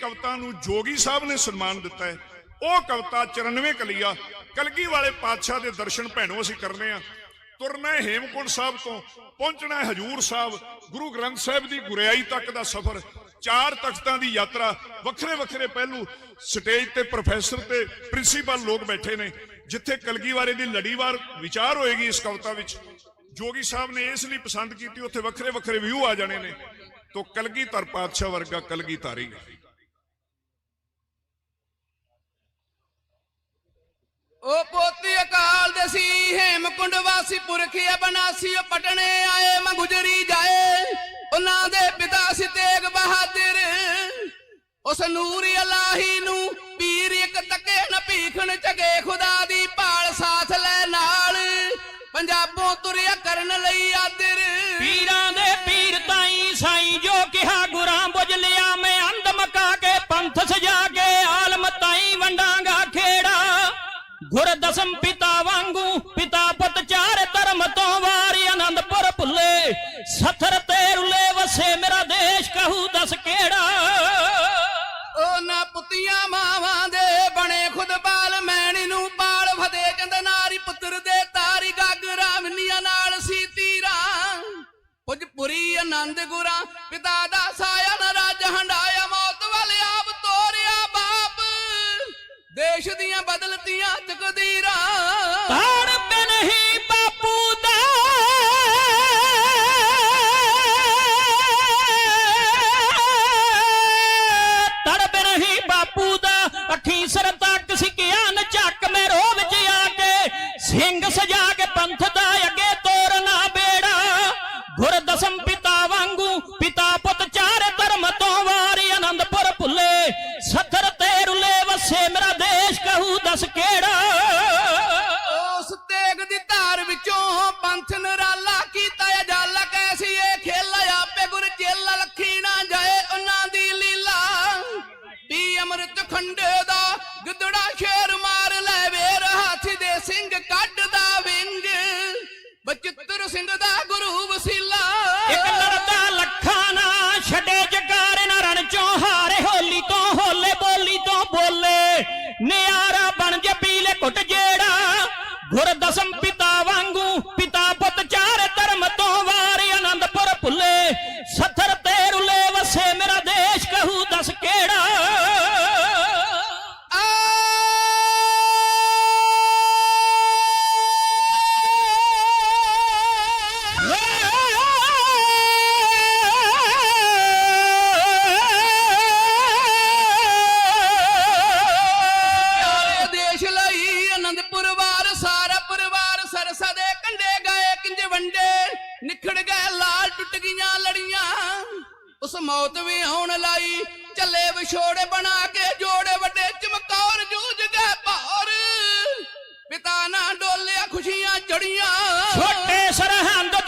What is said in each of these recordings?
ਕਵਿਤਾ ਨੂੰ ਜੋਗੀ ਸਾਹਿਬ ਨੇ ਸਨਮਾਨ ਦਿੱਤਾ ਹੈ। ਉਹ ਕਵਿਤਾ 94 ਕਲੀਆ, ਕਲਗੀ ਵਾਲੇ ਪਾਤਸ਼ਾਹ ਦੇ ਦਰਸ਼ਨ ਭੈਣੋ ਅਸੀਂ ਕਰਨੇ ਆ। ਤੁਰਨਾ ਹੈ ਹੇਮਕੁੰਟ ਸਾਹਿਬ ਤੋਂ, ਪਹੁੰਚਣਾ ਹੈ ਹਜੂਰ ਸਾਹਿਬ। ਗੁਰੂ ਗ੍ਰੰਥ ਸਾਹਿਬ ਦੀ ਗੁਰਿਆਈ ਤੱਕ ਦਾ ਸਫ਼ਰ, ਚਾਰ ਤਖਤਾਂ ਦੀ ਯਾਤਰਾ, ਵੱਖਰੇ ਵੱਖਰੇ ਪਹਿਲੂ, ਸਟੇਜ ਤੇ ਪ੍ਰੋਫੈਸਰ ਤੇ ਪ੍ਰਿੰਸੀਪਲ ਲੋਕ ਬੈਠੇ ਨੇ, ਜਿੱਥੇ ਕਲਗੀਵਾਰੇ ਦੀ ਲੜੀਵਾਰ ਵਿਚਾਰ ਹੋਏਗੀ ਇਸ ਕਵਿਤਾ ਵਿੱਚ। ਜੋਗੀ ਸਾਹਿਬ ਨੇ ਇਸ ਲਈ ਪਸੰਦ ਕੀਤੀ, ਉੱਥੇ ਵੱਖਰੇ ਵੱਖਰੇ ਵਿਊ ਆ ਜਾਣੇ ਨੇ। ਤੋ ਕਲਗੀ ਧਰ ਪਾਤਸ਼ਾਹ ਵਰਗਾ ਕਲਗੀ ਉਹ ਪੋਤੀ ਅਕਾਲ ਦੇ ਸੀ ਹੇਮਕੁੰਡ ਵਾਸੀ ਪੁਰਖੇ ਬਨਾਸੀ ਉਹ ਪਟਣੇ ਆਏ ਮੈਂ ਗੁਜਰੀ ਜਾਏ। ਉਹਨਾਂ ਦੇ ਪਿਤਾ ਸੀ ਤੇਗ ਬਹਾਦਰ। ਉਸ ਨੂਰ ਇਲਾਹੀ ਨੂੰ ਪੀਰ ਇੱਕ ਤੱਕੇ ਨ ਭੀਖਣ ਝਗੇ ਖੁਦਾ ਦੀ ਭਾਲ ਸਾਥ ਲੈ ਨਾਲ। ਪੰਜਾਬੋਂ ਤੁਰਿਆ ਕਰਨ ਲਈ ਆਦਰ। ਪੀਰਾਂ ਦੇ ਪੀਰ ਤਾਈ ਸਾਈ ਜੋ ਕਿਹਾ, ਗੁਰਾਂ ਬੁਝ ਲਿਆ, ਮੈਂ ਅੰਧ ਮਕਾ ਕੇ ਪੰਥ ਸਜਾ ਗੁਰ ਦਸਮ ਪਿਤਾ ਵਾਂਗੂ ਪਿਤਾ ਪੁੱਤ ਚਾਰ ਧਰਮ ਤੋਂ ਵਾਰੀ ਆਨੰਦਪੁਰ ਭੁੱਲੇ, ਸਥਰ ਤੇ ਰੁਲੇ ਵਸੇ ਮੇਰਾ ਦੇਸ਼ ਕਹੂ ਦਸ ਕਿਹੜਾ? ਉਹਨਾਂ ਪੁੱਤੀਆਂ ਮਾਵਾਂ ਦੇ ਬਣੇ ਖੁਦ ਬਾਲ ਮੈਣੀ ਨੂੰ ਪਾਲ ਫਦੇ ਚੰਦ ਨਾਰੀ ਪੁੱਤਰ ਦੇ ਤਾਰੀ ਗਾਗਰਾ ਮਿੰਨੀਆਂ ਨਾਲ ਸੀ ਤੀਰਾ। ਪੁਜ ਪੁਰੀ ਆਨੰਦ ਗੁਰਾ, ਪਿਤਾ ਦਾ ਸਾਇਆ ਨਾ ਰਾਜ ਹੰਡਾਇਆ ਦੇਸ਼ ਦੀਆਂ ਬਦਲਤੀਆਂ ਤਕਦੀਰਾਂ ਤਾੜ ਬਿਨ ਹੀ ਬਾਪੂ ਦਾ। ਤੜ ਬਿਨ ਹੀ ਬਾਪੂ ਦਾ। ਅੱਖੀ ਸਰ ਤੱਕ ਸਿਕਿਆ ਨ ਚੱਕ ਮੇ ਰੋ ਵਿੱਚ ਆ ਕੇ। ਸਿੰਘ ਸਜਾ ਦੇਸ਼ ਕਿਹੜਾ? ਉਸ ਤੇਗ ਦੀ ਧਾਰ ਵਿੱਚੋਂ ਪੰਥ ਨਰਾਲਾ ਕੀਤਾ ਅਜਾਲਾ ਕੈਸੀ ਇਹ ਖੇਲ ਆਪੇ ਗੁਰ ਚੇਲਾ ਲੱਖੀ ਨਾ ਜਾਏ ਉਹਨਾਂ ਦੀ ਲੀਲਾ। ਪੀ ਅੰਮ੍ਰਿਤ ਖੰਡੇ ਦਾ ਗਿੱਦੜਾ ਸ਼ੇਰ ਮਾਰ ਲੈ, ਵੇਰ ਹਾਥੀ ਦੇ ਸਿੰਘ ਕੱਢਦਾ ਵਿੰਗ। ਬਚਿੱਤਰ ਸਿੰਘ ਦਾ ਗੁਰੂ ਜਿਹੜਾ ਗੁਰ ਉਸ ਮੌਤ ਵੀ ਆਉਣ ਲਾਈ। ਚੱਲੇ ਵਿਛੋੜੇ ਬਣਾ ਕੇ ਜੋੜੇ ਵੱਡੇ ਚਮਕੌਰ ਜੂਝ ਗਏ ਭਾਰ। ਪਿਤਾ ਨਾ ਡੋਲਿਆ ਖੁਸ਼ੀਆਂ ਚੜੀਆਂ। ਛੋਟੇ ਸਰਹੰਦ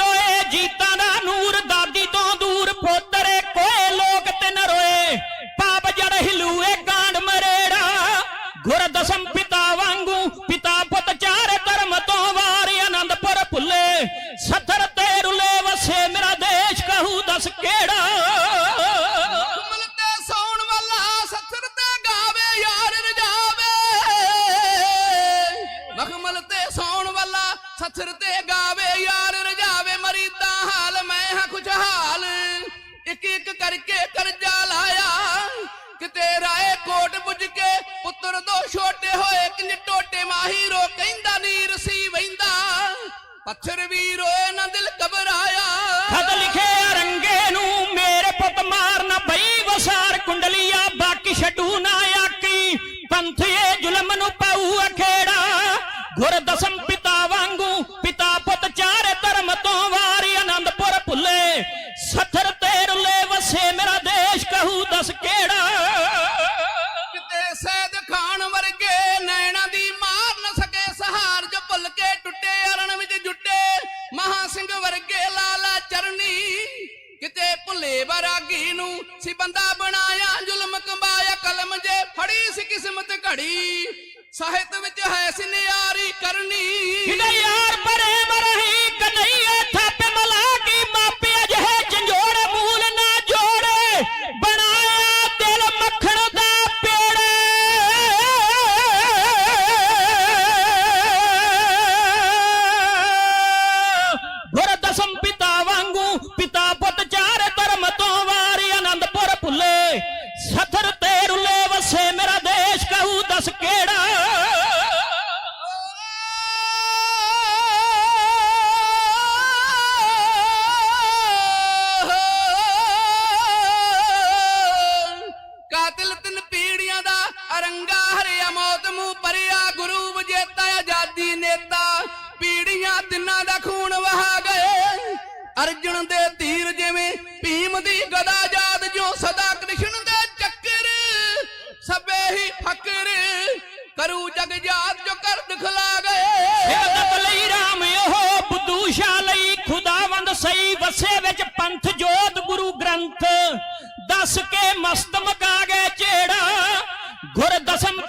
ਕਰਕੇ ਕਰਜ਼ਾ ਲਾਇਆ। ਕਿਤੇ ਰਾਏ ਕੋਟ ਬੁੱਝ ਕੇ ਪੁੱਤਰ ਦੋ ਛੋਟੇ ਹੋਏ ਕਿੰਨੇ ਟੋਟੇ ਮਾਹੀ ਰੋ ਕਹਿੰਦਾ, ਨੀਰ ਸੀ ਵਹਿੰਦਾ। ਪੱਥਰ ਵੀ ਰੋਏ ਨਾ ਦਿਲ ਘਬਰਾਇਆ। ਖਤ ਲਿਖੇ ਰੰਗੇ ਨੂੰ, ਮੇਰੇ ਪੁੱਤ ਮਾਰਨਾ ਬਈ ਵਸਾਰ ਕੁੰਡਲੀਆ ਬਾਕੀ ਛੱਡੂ ਨਾ ਆਕੀ। ਪੰਥ ਇਹ ਜ਼ੁਲਮ ਨੂੰ ਪਾਉ ਅਖੇੜਾ। ਗੁਰ ਦਸਮ ਕਿਸਮਤ ਘੜੀ ਸਾਹਿਤ ਵਿੱਚ ਹੈ ਸੀ ਨਿਆਰੀ ਕਰਨੀ। ਕਿਦਾ ਯਾਰ ਬਰੇ ਮਰਹੀ ਕਨਈਏ ਅਰਜਨ ਦੇ ਤੀਰ ਜਿਵੇਂ ਭੀਮ ਦੀ ਗਦਾ ਯਾਦ ਜੋ ਸਦਾ ਕ੍ਰਿਸ਼ਨ ਦੇ ਚੱਕਰ ਸਭੇ ਹੀ ਫਕਰ ਕਰੂ ਜਗ ਜਾਤ ਜੋ ਕਰ ਦਿਖਲਾ ਗਏ ਸਿਰਦਤ ਲਈ ਰਾਮ ਉਹ ਬੁੱਧੂ ਲਈ ਖੁਦਾਵੰਦ ਸਈ ਵਸੇ ਵਿੱਚ ਪੰਥ ਜੋਤ ਗੁਰੂ ਗ੍ਰੰਥ। ਦੱਸ ਕੇ ਮਸਤ ਮਕਾ ਗਏ ਝੇੜਾ ਗੁਰ ਦਸਮ